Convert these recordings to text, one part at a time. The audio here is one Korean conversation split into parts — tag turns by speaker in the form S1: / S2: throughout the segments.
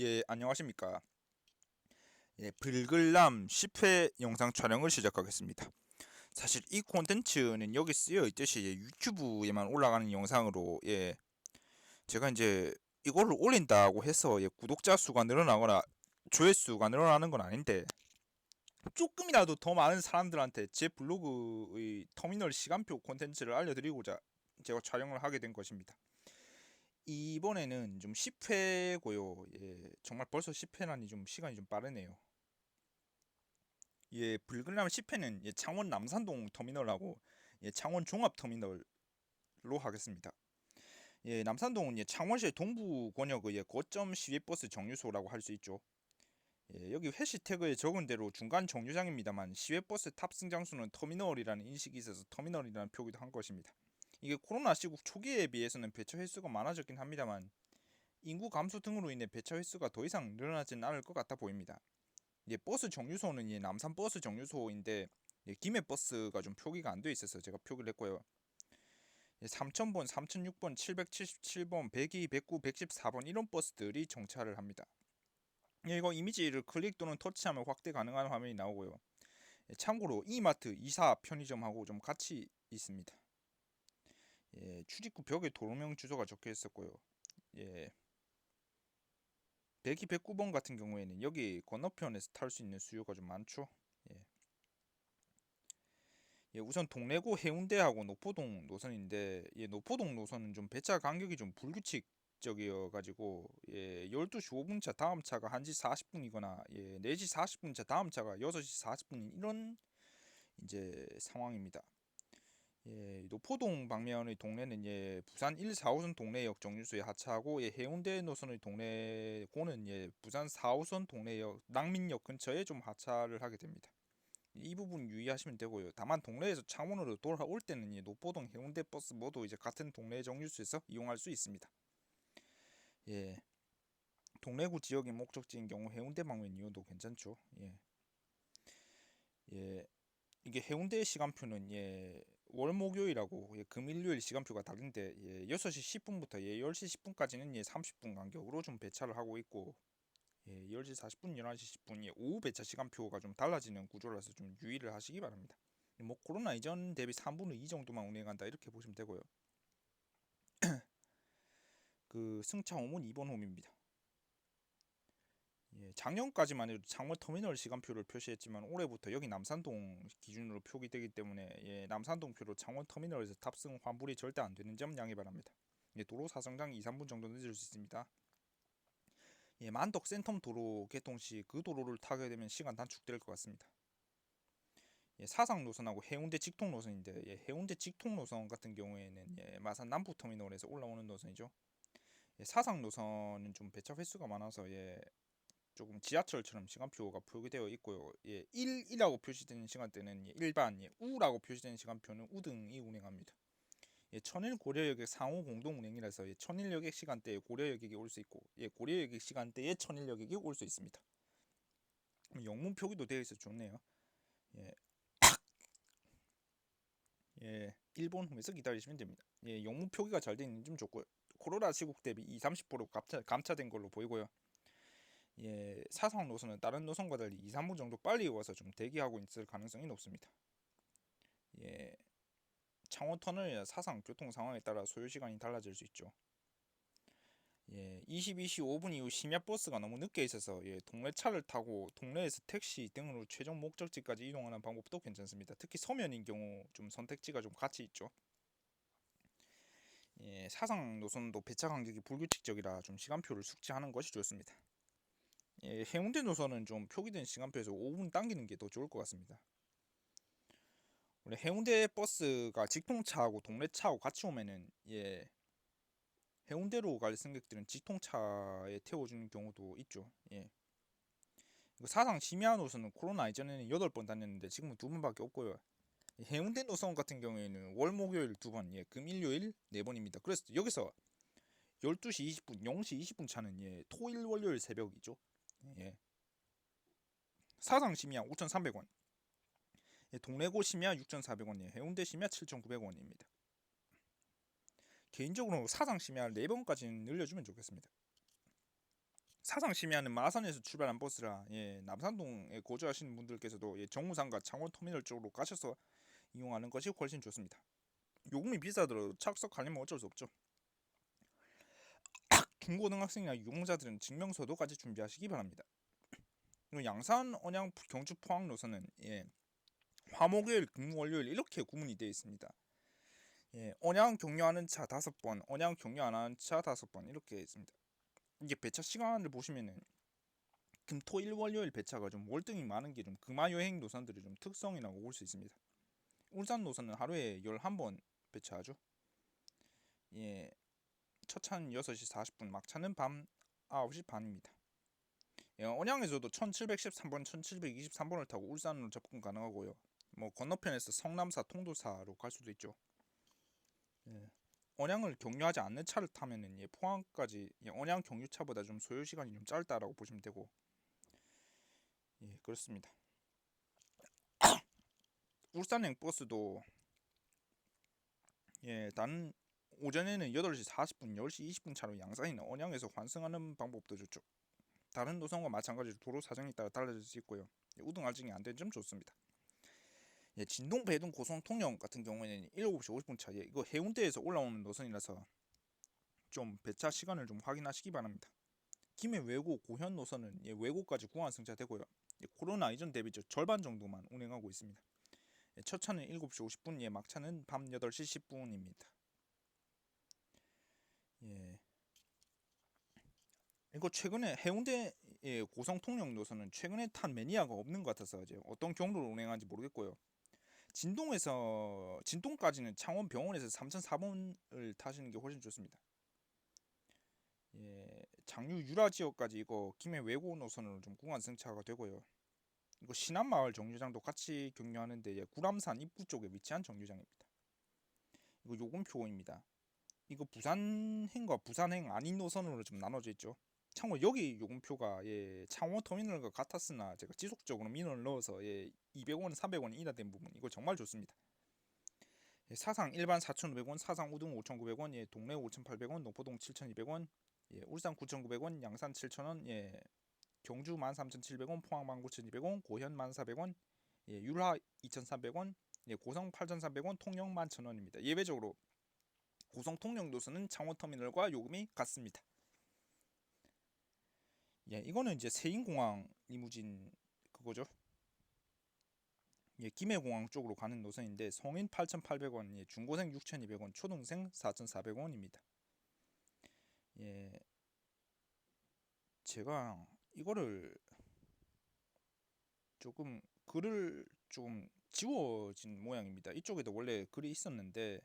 S1: 예, 안녕하십니까. 예, 불글남 10회 영상 촬영을 시작하겠습니다. 사실 이 콘텐츠는 여기 쓰여 있듯이 예, 유튜브에만 올라가는 영상으로 예, 제가 이제 이거를 올린다고 해서 예, 구독자 수가 늘어나거나 조회수가 늘어나는 건 아닌데 조금이라도 더 많은 사람들한테 제 블로그의 터미널 시간표 콘텐츠를 알려드리고자 제가 촬영을 하게 된 것입니다. 이번에는 좀 10회고요. 예, 정말 벌써 10회라니 좀 시간이 좀 빠르네요. 예, 불글남 10회는 예, 창원 남산동 터미널하고 예, 창원 종합 터미널로 하겠습니다. 예, 남산동은 예, 창원시 동부 권역의 예, 고점 시외버스 정류소라고 할 수 있죠. 예, 여기 해시태그에 적은 대로 중간 정류장입니다만 시외버스 탑승 장소는 터미널이라는 인식이 있어서 터미널이라는 표기도 한 것입니다. 이게 코로나 시국 초기에 비해서는 배차 횟수가 많아졌긴 합니다만 인구 감소 등으로 인해 배차 횟수가 더 이상 늘어나지는 않을 것 같아 보입니다. 예, 버스 정류소는 예, 남산 버스 정류소인데 예, 김해 버스가 좀 표기가 안 돼 있어서 제가 표기를 했고요. 예, 3000번, 3006번, 777번, 102, 109, 114번 이런 버스들이 정차를 합니다. 예, 이거 이미지를 클릭 또는 터치하면 확대 가능한 화면이 나오고요. 예, 참고로 이마트, 이사 편의점하고 좀 같이 있습니다. 예, 출입구 벽에 도로명 주소가 적혀 있었고요. 예. 102, 109번 같은 경우에는 여기 건너편에서 탈 수 있는 수요가 좀 많죠. 예. 예, 우선 동래구 해운대하고 노포동 노선인데 예, 노포동 노선은 좀 배차 간격이 좀 불규칙적이어 가지고 예, 12시 5분 차 다음 차가 1시 40분이거나 예, 4시 40분 차 다음 차가 6시 40분인 이런 이제 상황입니다. 예, 노포동 방면의 동네는 예, 부산 1, 4호선 동래역 정류소에 하차하고 예, 해운대 노선의 동래고는 예, 부산 4호선 동래역 낭민역 근처에 좀 하차를 하게 됩니다. 이 부분 유의하시면 되고요. 다만 동래에서 창원으로 돌아올 때는 예, 노포동 해운대 버스 모두 이제 같은 동래 정류소에서 이용할 수 있습니다. 예. 동래구 지역의 목적지인 경우 해운대 방면 이용도 괜찮죠. 예. 예. 이게 해운대 시간표는 예, 월목요일하고 예, 금일요일 시간표가 다른데 예, 6시 10분부터 예, 10시 10분까지는 예, 30분 간격으로 좀 배차를 하고 있고 예, 10시 40분, 11시 10분 예, 오후 배차 시간표가 좀 달라지는 구조라서 좀 유의를 하시기 바랍니다. 뭐 코로나 이전 대비 3분의 2 정도만 운행한다 이렇게 보시면 되고요. 그 승차 홈은 2번 홈입니다. 예, 작년까지만 해도 창원 터미널 시간표를 표시했지만 올해부터 여기 남산동 기준으로 표기되기 때문에 예, 남산동표로 창원 터미널에서 탑승 환불이 절대 안 되는 점 양해 바랍니다. 예, 도로 사정상 2, 3분 정도 늦을 수 있습니다. 예, 만덕 센텀 도로 개통 시 그 도로를 타게 되면 시간 단축될 것 같습니다. 예, 사상 노선하고 해운대 직통 노선인데 예, 해운대 직통 노선 같은 경우에는 예, 마산 남부 터미널에서 올라오는 노선이죠. 예, 사상 노선은 좀 배차 횟수가 많아서 예, 조금 지하철처럼 시간표가 표기되어 있고요. 예, 1이라고 표시되는 시간대는 예, 일반, 예, 우라고 표시되는 시간표는 우등이 운행합니다. 예, 천일 고려역의 상호 공동 운행이라서 예, 천일역의 시간대에 고려역이 올 수 있고 예, 고려역의 시간대에 천일역이 올 수 있습니다. 영문 표기도 되어 있어 좋네요. 예. 예, 일본 홈에서 기다리시면 됩니다. 예, 영문 표기가 잘 되어 있는 좀 좋고요. 코로나 시국 대비 2, 30% 감차, 감차된 걸로 보이고요. 예, 사상 노선은 다른 노선과 달리 2, 3분 정도 빨리 와서 좀 대기하고 있을 가능성이 높습니다. 예, 창원 터널이나 사상 교통 상황에 따라 소요 시간이 달라질 수 있죠. 예, 22시 5분 이후 심야 버스가 너무 늦게 있어서 예, 동네 차를 타고 동네에서 택시 등으로 최종 목적지까지 이동하는 방법도 괜찮습니다. 특히 서면인 경우 좀 선택지가 좀 같이 있죠. 예, 사상 노선도 배차 간격이 불규칙적이라 좀 시간표를 숙지하는 것이 좋습니다. 예, 해운대 노선은 좀 표기된 시간표에서 5분 당기는 게 더 좋을 것 같습니다. 원래 해운대 버스가 직통차하고 동래차하고 같이 오면은 예 해운대로 갈 승객들은 직통차에 태워주는 경우도 있죠. 예. 사상 심야 노선은 코로나 이전에는 8번 다녔는데 지금은 2번밖에 없고요. 해운대 노선 같은 경우에는 월 목요일 2번, 예, 금 일요일 4번입니다. 그래서 여기서 12시 20분, 0시 20분 차는 예, 토일 월요일 새벽이죠. 예. 사상 심야 5,300원. 예, 동래고 심야 6,400원이에요. 해운대 심야 7,900원입니다. 개인적으로 사상 심야 4번까지는 늘려주면 좋겠습니다. 사상 심야는 마산에서 출발한 버스라 예, 남산동에 거주하시는 분들께서도 예, 정무상가 창원 터미널 쪽으로 가셔서 이용하는 것이 훨씬 좋습니다. 요금이 비싸더라도 착석하려면 어쩔 수 없죠. 중고등학생이나 유공자들은 증명서도까지 준비하시기 바랍니다. 그리고 양산, 언양, 경주, 포항 노선은 예, 화목요일, 금무, 월요일 이렇게 구분이 되어 있습니다. 예, 언양 경유하는 차 다섯 번, 언양 경유 안 하는 차 다섯 번 이렇게 있습니다. 이게 배차 시간을 보시면은 금, 토, 일, 월요일 배차가 좀 월등히 많은 게 좀 금화 여행 노선들의 좀 특성이라고 볼 수 있습니다. 울산 노선은 하루에 11번 배차하죠. 예. 첫 차는 6시 40분, 막차는 밤 9시 반입니다. 예, 언양에서도 1713번, 1723번을 타고 울산으로 접근 가능하고요. 뭐 건너편에서 성남사, 통도사로 갈 수도 있죠. 예. 언양을 경유하지 않는 차를 타면은 예, 포항까지 예, 언양 경유차보다 좀 소요 시간이 좀 짧다라고 보시면 되고 예 그렇습니다. 울산행 버스도 예 다른 오전에는 8시 40분, 10시 20분 차로 양산이나 언양에서 환승하는 방법도 좋죠. 다른 노선과 마찬가지로 도로 사정에 따라 달라질 수 있고요. 예, 우등 할증이 안 되는 점 좋습니다. 예, 진동 배동 고성 통영 같은 경우에는 7시 50분 차, 예, 이거 해운대에서 올라오는 노선이라서 좀 배차 시간을 좀 확인하시기 바랍니다. 김해 외고 고현 노선은 예, 외고까지 구간 승차되고요. 예, 코로나 이전 대비 저 절반 정도만 운행하고 있습니다. 예, 첫 차는 7시 50분, 예, 막차는 밤 8시 10분입니다. 예. 이거 최근에 해운대 예, 고성 통영 노선은 최근에 탄 매니아가 없는 것 같아서 이제 어떤 경로로 운행하는지 모르겠고요. 진동에서 진동까지는 창원 병원에서 3004번을 타시는 게 훨씬 좋습니다. 예, 장유 유라 지역까지 이거 김해 외고 노선으로 좀 구간 승차가 되고요. 이거 신안마을 정류장도 같이 경유하는데 예, 구람산 입구 쪽에 위치한 정류장입니다. 이거 요금표입니다. 이거 부산행과 부산행 아닌 노선으로 좀 나눠져 있죠. 참고 여기 요금표가 예, 창원 터미널과 같았으나 제가 지속적으로 민원을 넣어서 예, 200원, 300원 인하된 부분 이거 정말 좋습니다. 예, 사상 일반 4,500원, 사상 우등 5,900원, 예, 동래 5,800원, 농포동 7,200원, 예, 울산 9,900원, 양산 7,000원, 예, 경주 13,700원, 포항 19,200원, 고현 1,400원, 예, 율하 2,300원, 예, 고성 8,300원, 통영 11,000원입니다. 예외적으로 고성 통영 노선은 창원 터미널과 요금이 같습니다. 예, 이거는 이제 세인공항 리무진 그거죠. 예, 김해공항 쪽으로 가는 노선인데 성인 8,800원, 예, 중고생 6,200원, 초등생 4,400원입니다. 예, 제가 이거를 조금 글을 조금 지워진 모양입니다. 이쪽에도 원래 글이 있었는데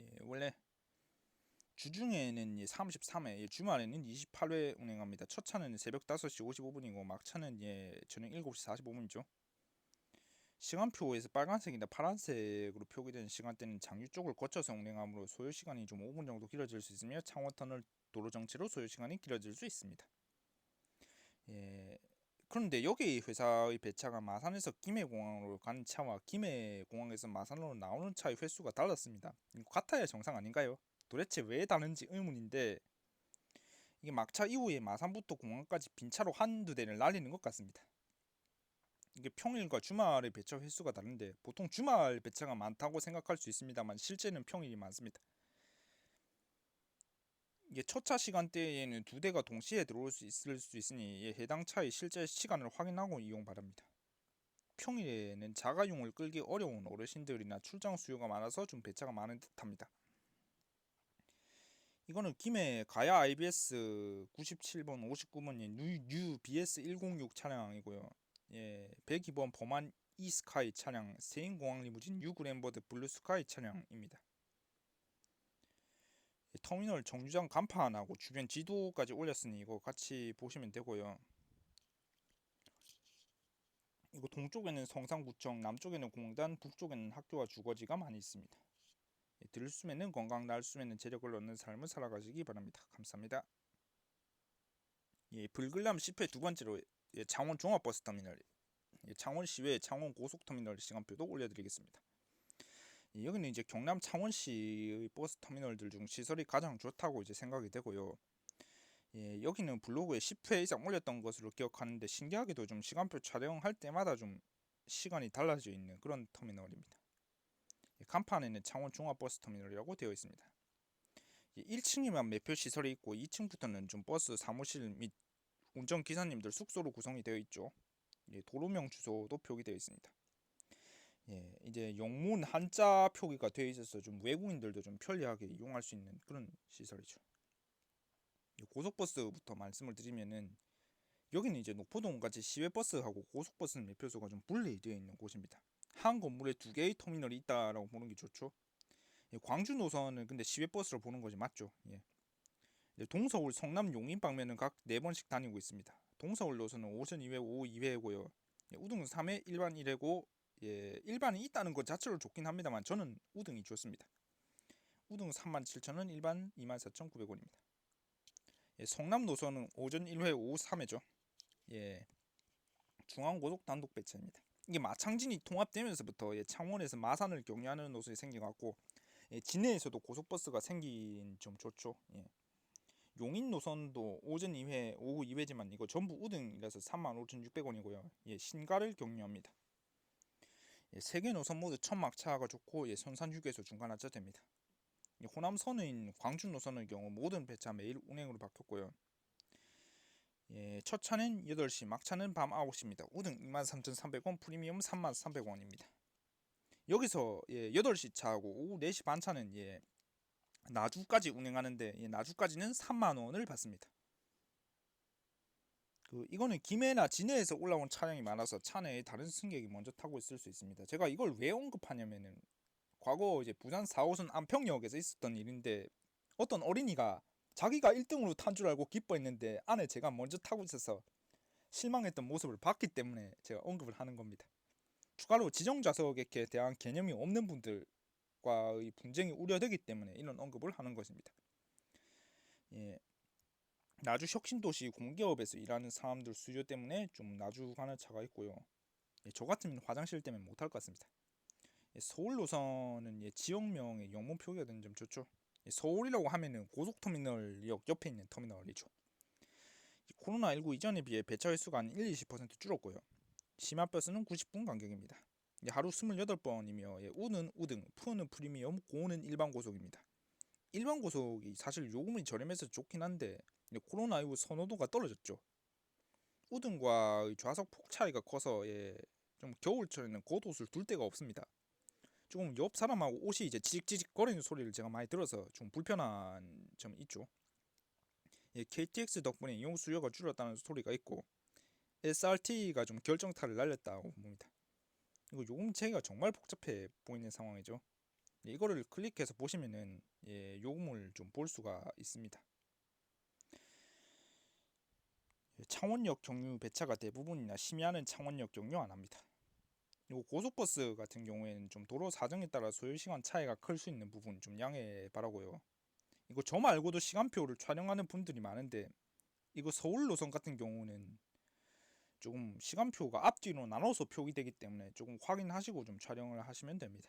S1: 예, 원래 주중에는 33회, 예, 주말에는 28회 운행합니다. 첫 차는 새벽 5시 55분이고 막차는 예, 저녁 7시 45분이죠. 시간표에서 빨간색이나 파란색으로 표기된 시간대는 장유 쪽을 거쳐서 운행하므로 소요 시간이 좀 5분 정도 길어질 수 있으며 창원 터널 도로 정체로 소요 시간이 길어질 수 있습니다. 예, 그런데 여기 회사의 배차가 마산에서 김해공항으로 가는 차와 김해공항에서 마산으로 나오는 차의 횟수가 달랐습니다. 이거 같아야 정상 아닌가요? 도대체 왜 다른지 의문인데 이게 막차 이후에 마산부터 공항까지 빈차로 한두 대를 날리는 것 같습니다. 이게 평일과 주말의 배차 횟수가 다른데 보통 주말 배차가 많다고 생각할 수 있습니다만 실제는 평일이 많습니다. 이게 첫차 시간대에는 두 대가 동시에 들어올 수 있을 수 있으니 해당 차의 실제 시간을 확인하고 이용 바랍니다. 평일에는 자가용을 끌기 어려운 어르신들이나 출장 수요가 많아서 좀 배차가 많은 듯합니다. 이거는 김해 가야 IBS 97번 59번의 뉴, 뉴 BS 106 차량이고요. 예, 102번 범한 이스카이 차량, 세인공항 리무진 유그랜버드 블루스카이 차량입니다. 터미널 정류장 간판하고 주변 지도까지 올렸으니 이거 같이 보시면 되고요. 이거 동쪽에는 성상구청, 남쪽에는 공단, 북쪽에는 학교와 주거지가 많이 있습니다. 예, 들숨에는 건강, 날숨에는 재력을 얻는 삶을 살아가시기 바랍니다. 감사합니다. 예, 불글람 10회 두 번째로 예, 창원 종합버스터미널, 예, 창원시외 창원 고속터미널 시간표도 올려드리겠습니다. 예, 여기는 이제 경남 창원시의 버스 터미널들 중 시설이 가장 좋다고 이제 생각이 되고요. 예, 여기는 블로그에 10회 이상 올렸던 것으로 기억하는데 신기하게도 좀 시간표 촬영할 때마다 좀 시간이 달라져 있는 그런 터미널입니다. 예, 간판에는 창원 종합버스 터미널이라고 되어 있습니다. 1층에만 매표 시설이 있고 2층부터는 좀 버스 사무실 및 운전 기사님들 숙소로 구성이 되어 있죠. 예, 도로명 주소도 표기되어 있습니다. 예, 이제 영문 한자 표기가 되어 있어서 좀 외국인들도 좀 편리하게 이용할 수 있는 그런 시설이죠. 이 고속버스부터 말씀을 드리면은 여기는 이제 녹포동 같이 시외버스하고 고속버스 매표소가 좀 분리되어 있는 곳입니다. 한 건물에 두 개의 터미널이 있다라고 보는 게 좋죠. 예, 광주 노선은 근데 시외버스로 보는 것이 맞죠. 예. 동서울, 성남, 용인 방면은 각 네 번씩 다니고 있습니다. 동서울 노선은 오전 2회, 오후 2회고요. 예, 우등은 3회, 일반 1회고 예, 일반이 있다는 것 자체로 좋긴 합니다만 저는 우등이 좋습니다. 우등 37,000원, 일반 24,900원입니다. 예, 성남 노선은 오전 1회, 오후 3회죠. 예, 중앙고속 단독 배차입니다. 이게 마창진이 통합되면서부터 예, 창원에서 마산을 경유하는 노선이 생겨갖고 예, 진해에서도 고속버스가 생긴 좀 좋죠. 예. 용인 노선도 오전 2회, 오후 2회지만 이거 전부 우등이라서 35,600원이고요. 예, 신가를 경유합니다. 예, 세개 노선 모두 천막 차가 좋고 예, 선산 휴게소 중간 하차됩니다. 예, 호남 선의인 광주 노선의 경우 모든 배차 매일 운행으로 바뀌었고요. 예, 첫 차는 8시, 막차는 밤 9시입니다. 우등 23,300원, 프리미엄 3,300원입니다. 여기서 예, 8시 차하고 오후 4시 반 차는 예, 나주까지 운행하는데 예, 나주까지는 3만 원을 받습니다. 그 이거는 김해나 진해에서 올라온 차량이 많아서 차 내에 다른 승객이 먼저 타고 있을 수 있습니다. 제가 이걸 왜 언급하냐면은 과거 이제 부산 4호선 안평역에서 있었던 일인데 어떤 어린이가 자기가 1등으로 탄 줄 알고 기뻐했는데 안에 제가 먼저 타고 있어서 실망했던 모습을 봤기 때문에 제가 언급을 하는 겁니다. 추가로 지정 좌석에 대한 개념이 없는 분들과의 분쟁이 우려되기 때문에 이런 언급을 하는 것입니다. 예, 나주 혁신도시 공기업에서 일하는 사람들 수요 때문에 좀 나주 가는 차가 있고요. 예, 저 같으면 화장실 때문에 못할 것 같습니다. 예, 서울 노선은 예, 지역명의 영문 표기가 되는 점 좋죠. 예, 서울이라고 하면은 고속터미널역 옆에 있는 터미널이죠. 코로나19 이전에 비해 배차 횟수가 한 1, 20% 줄었고요. 심야버스는 90분 간격입니다. 하루 28번이며 예, 우는 우등, 푸는 프리미엄, 고는 일반 고속입니다. 일반 고속이 사실 요금이 저렴해서 좋긴 한데 코로나19 선호도가 떨어졌죠. 우등과 좌석 폭 차이가 커서 예, 좀 겨울철에는 겉옷을 둘 데가 없습니다. 조금 옆 사람하고 옷이 이제 지직지직 거리는 소리를 제가 많이 들어서 좀 불편한 점이 있죠. 예, KTX 덕분에 이용 수요가 줄었다는 소리가 있고 SRT가 좀 결정타를 날렸다고 봅니다. 이거 요금 체계가 정말 복잡해 보이는 상황이죠. 예, 이거를 클릭해서 보시면은 예, 요금을 좀 볼 수가 있습니다. 예, 창원역 경유 배차가 대부분이나 심야는 창원역 경유 안 합니다. 그리고 고속버스 같은 경우에는 좀 도로 사정에 따라 소요 시간 차이가 클 수 있는 부분 좀 양해 바라고요. 이거 저 말고도 시간표를 촬영하는 분들이 많은데 이거 서울 노선 같은 경우는 조금 시간표가 앞뒤로 나눠서 표기되기 때문에 조금 확인하시고 좀 촬영을 하시면 됩니다.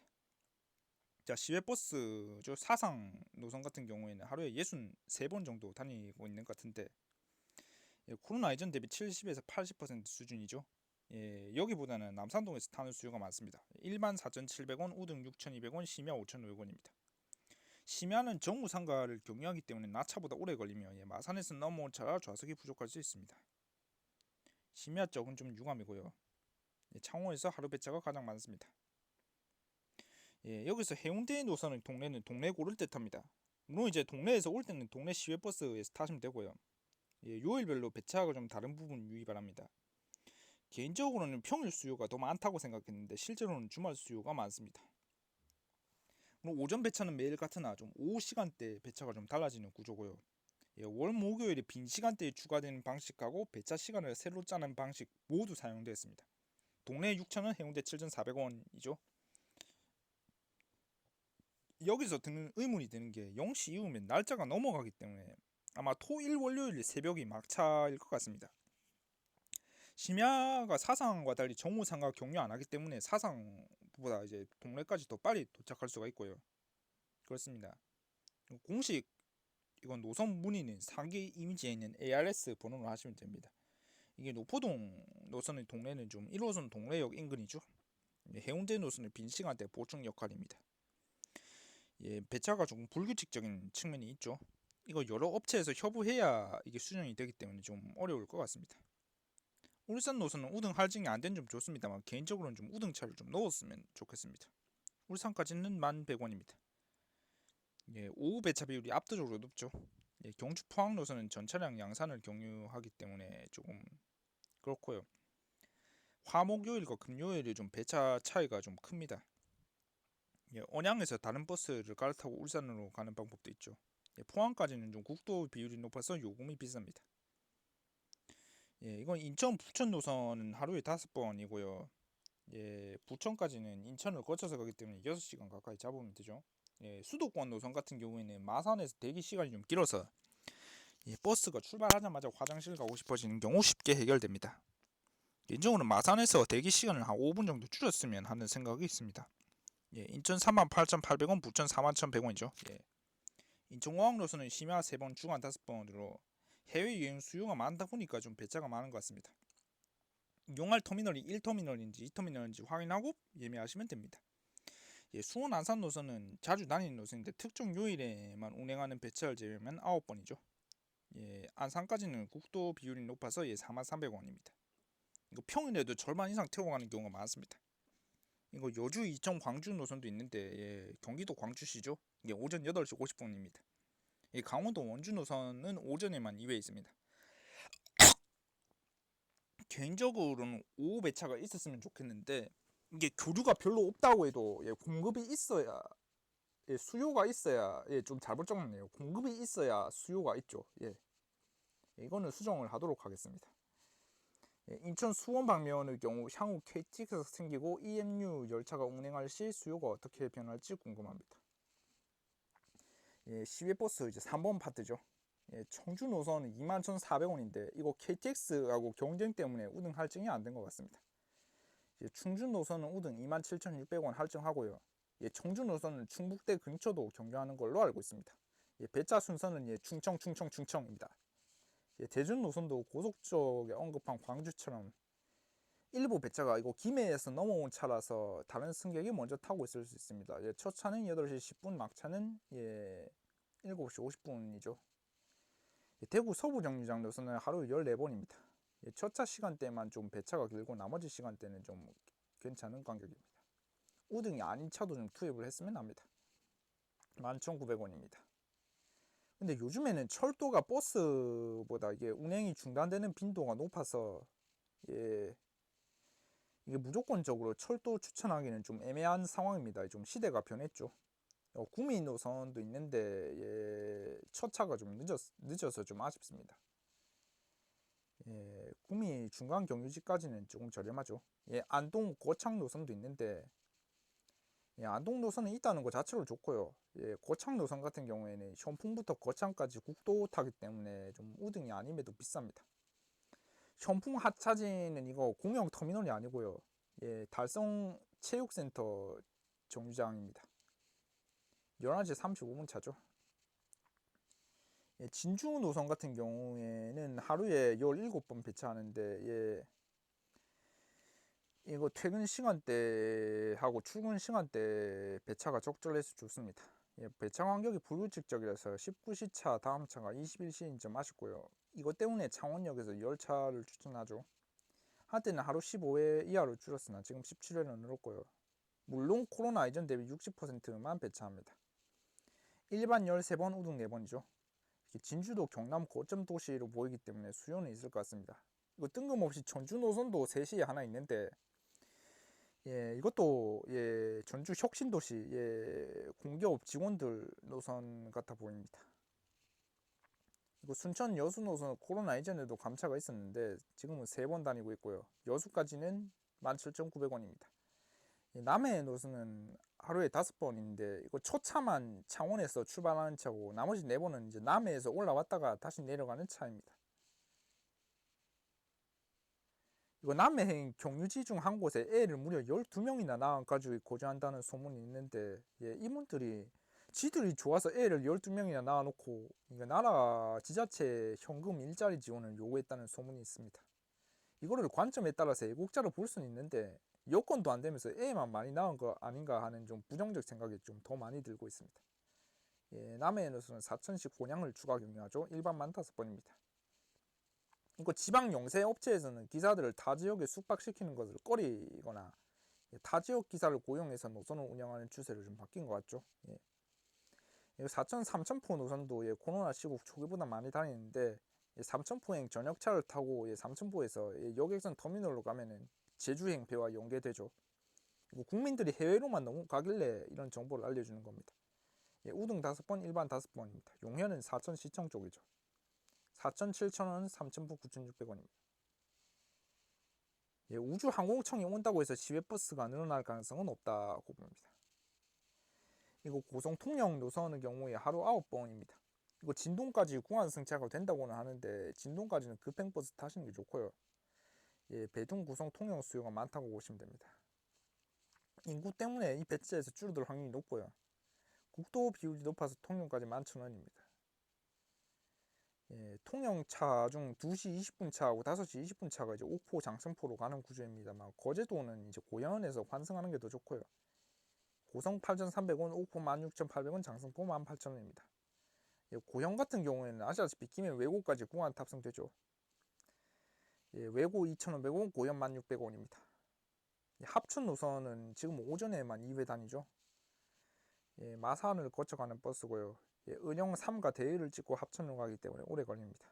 S1: 자 시외버스 저 사상 노선 같은 경우에는 하루에 63번 정도 다니고 있는 것 같은데 예, 코로나 이전 대비 70에서 80% 수준이죠. 예, 여기보다는 남산동에서 타는 수요가 많습니다. 1만 4,700원, 우등 6,200원, 심야 5,500원입니다. 심야는 정무 상가를 경유하기 때문에 낮차보다 오래 걸리며 예, 마산에서 넘어온 차라 좌석이 부족할 수 있습니다. 심야 쪽은 좀 유감이고요. 예, 창원에서 하루 배차가 가장 많습니다. 예, 여기서 해운대 노선의 동네는 동네 고를 때 탑니다. 물론 이제 동네에서 올 때는 동네 시외버스에서 타시면 되고요. 예, 요일별로 배차가 좀 다른 부분 유의 바랍니다. 개인적으로는 평일 수요가 더 많다고 생각했는데 실제로는 주말 수요가 많습니다. 물론 오전 배차는 매일 같으나 좀 오후 시간대 배차가 좀 달라지는 구조고요. 예, 월 목요일에 빈 시간대에 추가되는 방식하고 배차 시간을 새로 짜는 방식 모두 사용되었습니다. 동네 6천원, 해운대 7,400원이죠. 여기서 드는 의문이 드는 게 0시 이후면 날짜가 넘어가기 때문에 아마 토일 월요일 새벽이 막차일 것 같습니다. 심야가 사상과 달리 정오상가 경유 안 하기 때문에 사상보다 이제 동네까지 더 빨리 도착할 수가 있고요. 그렇습니다. 공식 이건 노선 문의는 상계 이미지에 있는 ARS 번호로 하시면 됩니다. 이게 노포동 노선의 동래는 좀 1호선 동래역 인근이죠. 예, 해운대 노선의 빈 시간대 보충 역할입니다. 예, 배차가 조금 불규칙적인 측면이 있죠. 이거 여러 업체에서 협의해야 이게 수정이 되기 때문에 좀 어려울 것 같습니다. 울산 노선은 우등 할증이 안 된 점 좋습니다만 개인적으로는 좀 우등차를 좀 넣었으면 좋겠습니다. 울산까지는 11,100원입니다. 예, 오후 배차 비율이 압도적으로 높죠. 예, 경주 포항 노선은 전차량 양산을 경유하기 때문에 조금 그렇고요. 화목요일과 금요일에 좀 배차 차이가 좀 큽니다. 예, 언양에서 다른 버스를 갈아타고 울산으로 가는 방법도 있죠. 예, 포항까지는 좀 국도 비율이 높아서 요금이 비쌉니다. 예, 이건 인천 부천 노선은 하루에 다섯 번이고요. 예, 부천까지는 인천을 거쳐서 가기 때문에 6시간 가까이 잡으면 되죠. 예, 수도권 노선 같은 경우에는 마산에서 대기 시간이 좀 길어서 예, 버스가 출발하자마자 화장실 가고 싶어지는 경우 쉽게 해결됩니다. 개인적으로 마산에서 대기 시간을 한 5분 정도 줄였으면 하는 생각이 있습니다. 예, 인천 38,800원, 부천 41,100원이죠. 예. 인천공항 노선은 심야 3번, 주간 5번으로 해외 여행 수요가 많다 보니까 좀 배차가 많은 것 같습니다. 용할 터미널이 1터미널인지 2터미널인지 확인하고 예매하시면 됩니다. 예, 수원 안산 노선은 자주 다니는 노선인데 특정 요일에만 운행하는 배차를 제외하면 9번이죠. 예, 안산까지는 국도 비율이 높아서 예, 43,300원입니다. 이거 평일에도 절반 이상 태워 가는 경우가 많습니다. 이거 여주, 이천, 광주 노선도 있는데 예, 경기도 광주시죠. 이게 오전 8시 50분입니다. 이 강원도 원주 노선은 오전에만 2회 있습니다. 개인적으로는 오후 배차가 있었으면 좋겠는데 이게 교류가 별로 없다고 해도 예, 공급이 있어야 예, 수요가 있어야 예, 좀 잘못 적었네요. 공급이 있어야 수요가 있죠. 예. 이거는 수정을 하도록 하겠습니다. 예, 인천 수원 방면의 경우 향후 KTX가 생기고 EMU 열차가 운행할 시 수요가 어떻게 변할지 궁금합니다. 예, 시외버스 이제 3번 파트죠. 예, 청주 노선은 21,400원인데 이거 KTX하고 경쟁 때문에 우등 할증이 안 된 것 같습니다. 예, 충주 노선은 우등 27,600원 할증하고요. 예, 청주 노선은 충북대 근처도 경유하는 걸로 알고 있습니다. 예, 배차 순서는 예, 충청, 충청, 충청입니다. 예, 대전 노선도 고속 쪽에 언급한 광주처럼 일부 배차가 이거 김해에서 넘어온 차라서 다른 승객이 먼저 타고 있을 수 있습니다. 예, 첫 차는 8시 10분, 막차는 예, 7시 50분이죠. 예, 대구 서부 정류장 노선은 하루 14번입니다. 예, 첫차 시간대만 좀 배차가 길고 나머지 시간대는 좀 괜찮은 간격입니다. 우등이 아닌 차도 좀 투입을 했으면 합니다. 11,900원입니다. 근데 요즘에는 철도가 버스보다 이게 운행이 중단되는 빈도가 높아서 예, 이게 무조건적으로 철도 추천하기는 좀 애매한 상황입니다. 좀 시대가 변했죠. 어, 구미 노선도 있는데 예, 첫 차가 좀 늦었, 늦어서 좀 아쉽습니다. 예, 구미 중간 경유지까지는 조금 저렴하죠. 예, 안동 고창 노선도 있는데 예, 안동 노선은 있다는 것 자체로 좋고요. 예, 고창 노선 같은 경우에는 현풍부터 고창까지 국도 타기 때문에 좀 우등이 아님에도 비쌉니다. 현풍 하차지는 이거 공영 터미널이 아니고요. 예, 달성 체육센터 정류장입니다. 11시 35분 차죠. 예, 진주 노선 같은 경우에는 하루에 17번 배차하는데 예, 이거 퇴근 시간대하고 출근 시간대 배차가 적절해서 좋습니다. 예, 배차 간격이 불규칙적이라서 19시 차 다음 차가 21시인 점 아쉽고요. 이것 때문에 창원역에서 열차를 추천하죠. 한때는 하루 15회 이하로 줄었으나 지금 17회로 늘었고요. 물론 코로나 이전 대비 60%만 배차합니다. 일반 13번, 우등 4번이죠. 진주도 경남 고점 도시로 보이기 때문에 수요는 있을 것 같습니다. 이거 뜬금없이 전주 노선도 3시에 하나 있는데 예, 이것도 예, 전주 혁신도시 예, 공기업 직원들 노선 같아 보입니다. 이거 순천 여수 노선 코로나 이전에도 감차가 있었는데 지금은 세 번 다니고 있고요. 여수까지는 17,900원입니다. 남해 노선은 하루에 다섯 번인데 이거 초차만 창원에서 출발하는 차고 나머지 네 번은 이제 남해에서 올라왔다가 다시 내려가는 차입니다. 이거 남해행 경유지 중 한 곳에 애를 무려 12명이나 낳아가지고 고조한다는 소문이 있는데 예, 이분들이 지들이 좋아서 애를 12명이나 낳아놓고 그러니까 나라 지자체 현금 일자리 지원을 요구했다는 소문이 있습니다. 이거를 관점에 따라서 애국자로 볼 수는 있는데 여건도 안 되면서 애만 많이 낳은 거 아닌가 하는 좀 부정적 생각이 좀 더 많이 들고 있습니다. 예, 남해에서는 4천씩 혼양을 추가 경유하죠. 일반 만 다섯 번입니다. 이거 지방 영세 업체에서는 기사들을 타 지역에 숙박시키는 것을 꺼리거나 예, 타 지역 기사를 고용해서 노선을 운영하는 추세로 좀 바뀐 것 같죠. 예. 이거 4천, 3천포 노선도 예, 코로나 시국 초기보다 많이 다니는데 예, 3천포행 전역차를 타고 예, 3천포에서 예, 여객선 터미널로 가면은 제주행 배와 연계되죠. 이거 국민들이 해외로만 너무 가길래 이런 정보를 알려주는 겁니다. 예, 우등 다섯 번, 일반 다섯 번입니다. 용현은 4천 시청 쪽이죠. 4천, 7천원, 3천포 9,600원입니다. 예, 우주항공청이 온다고 해서 시외버스가 늘어날 가능성은 없다고 봅니다. 이거 고성 통영 노선의 경우에 하루 9번입니다. 이거 진동까지 구간 승차가 된다고는 하는데 진동까지는 급행버스 타시는 게 좋고요. 예, 배중 구성 통영 수요가 많다고 보시면 됩니다. 인구 때문에 이 배치에서 줄어들 확률이 높고요. 국도 비율이 높아서 통영까지 11,000원입니다. 예, 통영차 중 2시 20분 차하고 5시 20분 차가 이제 옥포 장성포로 가는 구조입니다만 거제도는 이제 고양원에서 환승하는 게 더 좋고요. 고성 8,300원, 옥포 16,800원, 장성포 18,000원입니다. 예, 고형 같은 경우에는 아시다시피 김해 외고까지 공안 탑승되죠. 예, 외고 2,500원, 고현 1,600원입니다. 예, 합천 노선은 지금 오전에만 2회 다니죠. 예, 마산을 거쳐가는 버스고요. 예, 은영 3과 대회를 찍고 합천으로 가기 때문에 오래 걸립니다.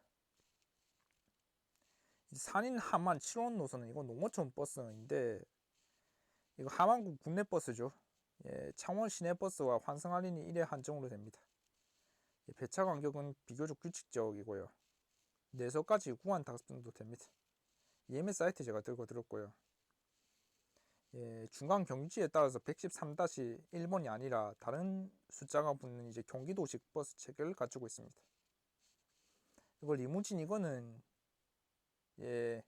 S1: 이 산인 하만 7원 노선은 이거 농어촌 버스인데 이거 하만국 국내 버스죠. 예, 창원 시내 버스와 환승 할인이 1회 한정으로 됩니다. 예, 배차 간격은 비교적 규칙적이고요. 4석까지 구간 탑승도 됩니다. 예매 사이트 제가 들고 들었고요. 예, 중간 경유지에 따라서 113-1번이 아니라 다른 숫자가 붙는 이제 경기도식 버스 체계를 갖추고 있습니다. 이거 리무진 이거는 예,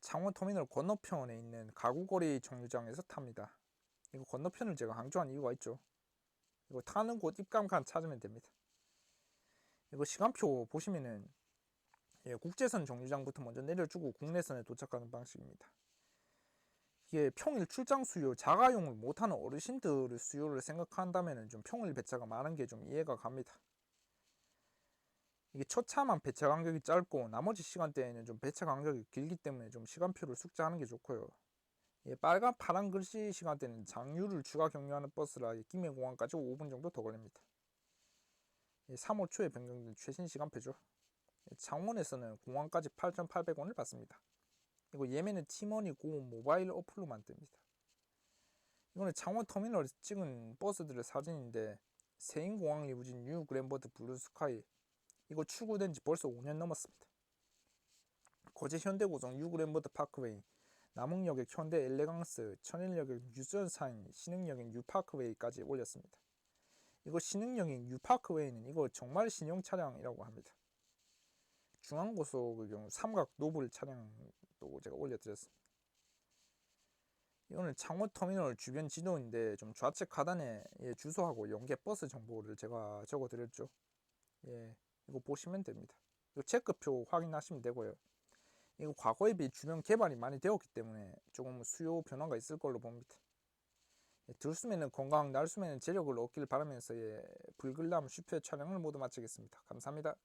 S1: 창원 터미널 건너편에 있는 가구거리 정류장에서 탑니다. 이거 건너편을 제가 강조한 이유가 있죠. 이거 타는 곳 입감칸 찾으면 됩니다. 이거 시간표 보시면은 예, 국제선 정류장부터 먼저 내려주고 국내선에 도착하는 방식입니다. 이게 평일 출장 수요, 자가용을 못하는 어르신들의 수요를 생각한다면 좀 평일 배차가 많은 게 좀 이해가 갑니다. 이게 첫 차만 배차 간격이 짧고 나머지 시간대에는 좀 배차 간격이 길기 때문에 좀 시간표를 숙지하는 게 좋고요. 예, 빨간 파란 글씨 시간대는 장유를 추가 경유하는 버스라 김해공항까지 5분 정도 더 걸립니다. 예, 3월 초에 변경된 최신 시간표죠. 예, 창원에서는 공항까지 8,800원을 받습니다. 이거 예매는 팀원이 고 모바일 어플로 만듭니다. 이거는 창원 터미널에서 찍은 버스들의 사진인데 세인공항 리무진 뉴 그랜버드 블루 스카이 이거 출고된 지 벌써 5년 넘었습니다. 거제 현대고성 뉴 그랜버드 파크웨이 남흥역의 현대 엘레강스 천일역의 유전사인 신흥역의 뉴파크웨이까지 올렸습니다. 이거 신흥역인 뉴파크웨이는 이거 정말 신형 차량이라고 합니다. 중앙고속의 경우 삼각 노블 차량 도 제가 올려드렸습니다. 이거는 창원 터미널 주변 지도인데 좀 좌측 하단에 예, 주소하고 연계 버스 정보를 제가 적어드렸죠. 예, 이거 보시면 됩니다. 이 체크표 확인하시면 되고요. 이거 과거에 비해 주변 개발이 많이 되었기 때문에 조금 수요 변화가 있을 걸로 봅니다. 예, 들숨에는 건강, 날숨에는 재력을 얻길 바라면서 예, 불글남 슈퍼 촬영을 모두 마치겠습니다. 감사합니다.